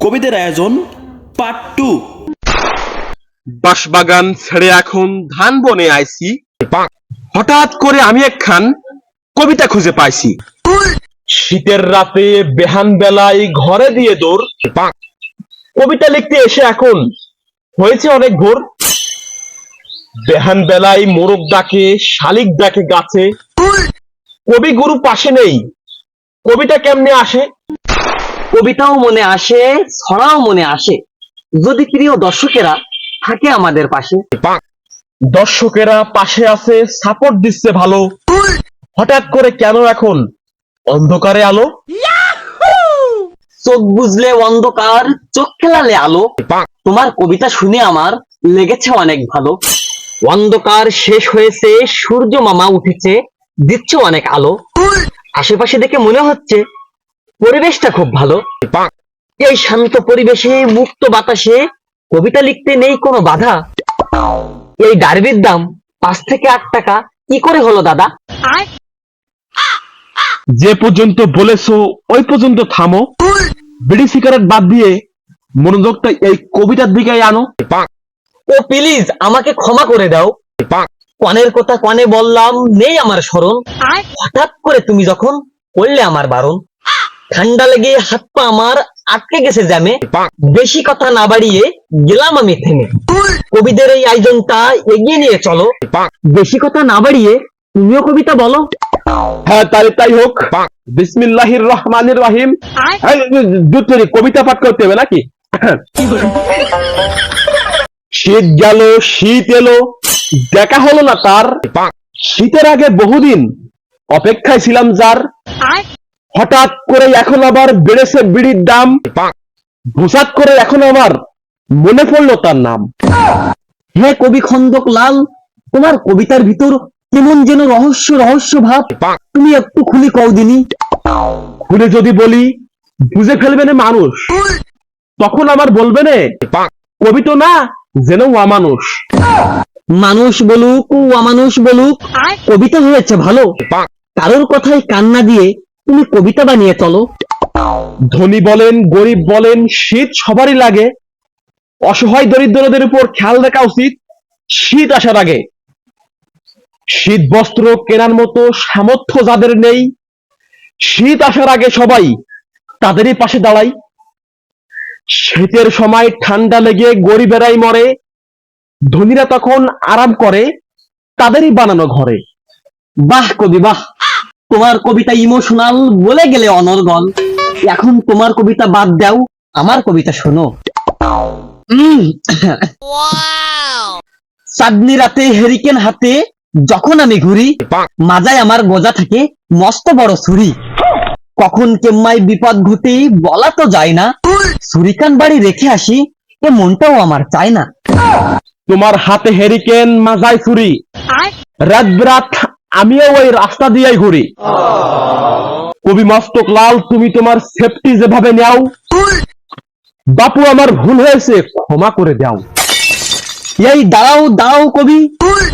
কবিদের আয়োজন part two বাঁশবাগান ছেড়ে এখন ধান বনে আইছি। হঠাৎ করে আমি একখান কবিতা খুঁজে পাইছি। শীতের রাতে বেহান বেলায় ঘরে দিয়ে দৌড়। কবিতা লিখতে এসে এখন হয়েছে অনেক ভোর। বেহান বেলায় মোরগ ডাকে, শালিক ডাকে গাছে। কবি গুরু পাশে নেই। কবিতা কেমনে আসে? কবিতাও মনে আসে ছড়াও মনে আসে। যদি প্রিয় দর্শকেরা থাকে আমাদের পাশে। দর্শকেরা পাশে আছে সাপোর্ট দিচ্ছে ভালো। হঠাৎ করে কেন এখন? অন্ধকারে আলো? চোখ বুঝলে অন্ধকার চোখ খেলালে আলো। তোমার কবিতা শুনে আমার লেগেছে অনেক ভালো। অন্ধকার শেষ হয়েছে সূর্য মামা উঠেছে দিচ্ছে অনেক আলো। আশেপাশে দেখে মনে হচ্ছে পরিবেশটা খুব ভালো। এই শান্ত পরিবেশে মুক্ত বাতাসে কবিতা লিখতে নেই কোনো বাধা। এই ডারবির দাম পাঁচ থেকে আট টাকা। কি করে হলো দাদা? যে পর্যন্ত বলেছ ওই পর্যন্ত থামো। বিড়ি সিগারেট বাদ দিয়ে মনোযোগটা এই কবিতার দিকে আনো। ও প্লিজ আমাকে ক্ষমা করে দাও। কনের কথা কনে বললাম নেই আমার স্মরণ। হঠাৎ করে তুমি যখন করলে আমার বারণ। ঠান্ডা লেগে হাত পা আমার আটকে গেছে জ্যামে। বেশি কথা না বাড়িয়ে গেলাম আমি থেমে। কবিদের এই আয়োজনটা এগিয়ে নিয়ে চলো। বেশি কথা না বাড়িয়ে তুমিও কবিতা বলো। হ্যাঁ তাহলে তাই হোক। বিসমিল্লাহির রহমানির রহিম। এই, দুধ কবিতা পাঠ করতে হবে নাকি? শীত গেল শীত এলো। দেখা হলো না তার। শীতের আগে বহুদিন অপেক্ষায় ছিলাম যার। হঠাৎ করে এখন আবার বেড়েছে বিড়ির দাম। ভুসাত করে এখন আমার মনে পড়ল তার নাম। হে কবি খন্দক লাল তোমার কবিতার ভিতর কেমন যেন রহস্য রহস্য ভাব। তুমি একটু খুলি কৌদিনী খুলে যদি বলি বুঝে ফেলবে না মানুষ। তখন আমার বলবে না কবি তো না যেন অমানুষ মানুষ বলুক ও অমানুষ বলুক কবিতা হয়েছে ভালো। কারোর কথায় কান্না দিয়ে তুমি কবিতা বানিয়ে চলো। ধনী বলেন, গরিব বলেন, শীত সবারই লাগে। অসহায় দরিদ্রদের উপর খেয়াল রাখা উচিত, শীত আসার আগে। শীত বস্ত্র কেনার মতো সামর্থ্য যাদের নেই, শীত আসার আগে সবাই তাদেরই পাশে দাঁড়াই শীতের সময় ঠান্ডা লেগে গরিবেরাই মরে, ধনীরা তখন আরাম করে, তাদেরই বানানো ঘরে। বাহ, কবি, বাহ। তোমার কবিতা ইমোশনাল বলে গেলে অনর্গল। এখন তোমার কবিতা বাদ দাও আমার কবিতা শোনো। চাঁদনি রাতে হেরিকেন হাতে যখন আমি ঘুরি মাজায় আমার গজা থাকে মস্ত বড় ছুরি। কখন কেম্মাই বিপদ ঘটে বলা তো যায় না। ছুরিকান বাড়ি রেখে আসি এ মনটাও আমার চায় না। তোমার হাতে হেরিকেন মাজায় ছুরি। রাত বিরাত আমিও ওই রাস্তা দিয়েই ঘুরি। কবি মস্তক লাল, তুমি তোমার সেফটি যেভাবে নেও, বাপু আমার ভুল হয়েছে, ক্ষমা করে দাও। এই দাঁড়াও দাঁড়াও কবি,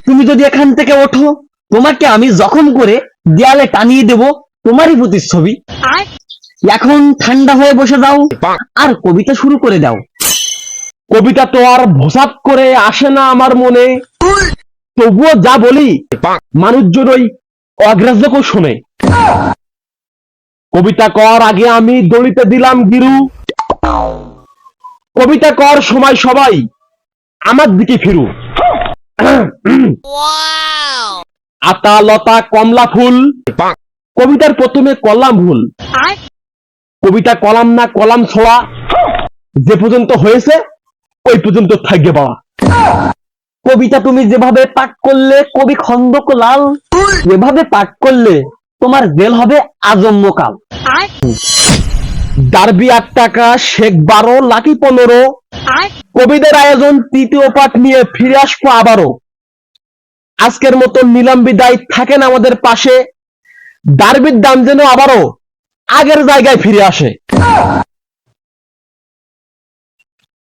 তুমি যদি এখান থেকে ওঠো, তোমাকে আমি জখম করে দেয়ালে টানিয়ে দেব তোমারই প্রতিচ্ছবি। এখন ঠান্ডা হয়ে বসে দাও আর কবিতা শুরু করে দাও। কবিতা তো আর ভোসাপ করে আসে না আমার মনে। তবুও যা বলি মানুষজন ওই অগ্রাহ্যকেও শোনে। কবিতা কর আগে আমি দড়িতে দিলাম গিরু। কবিতা কর সময় সবাই আমার দিকে ফিরু। আতা লতা কমলা ফুল। কবিতার প্রথমে কলাম ভুল। কবিতা কলাম না কলাম ছোড়া যে পর্যন্ত হয়েছে ওই পর্যন্ত থাকবে বাবা। কবিতা তুমি যেভাবে পাঠ করলে, কবি খন্দক লাল, যেভাবে পাঠ করলে তোমার জেল হবে আজম্মকাল ডারবি আট টাকা, শেখ বারো লাকি পনেরো। কবিদের আয়োজন, তৃতীয় পাঠ নিয়ে ফিরে আসব আবারও। আজকের মতো নিলাম বিদায়, থাকেন আমাদের পাশে। ডারবির দাম যেন আবারও আগের জায়গায় ফিরে আসে।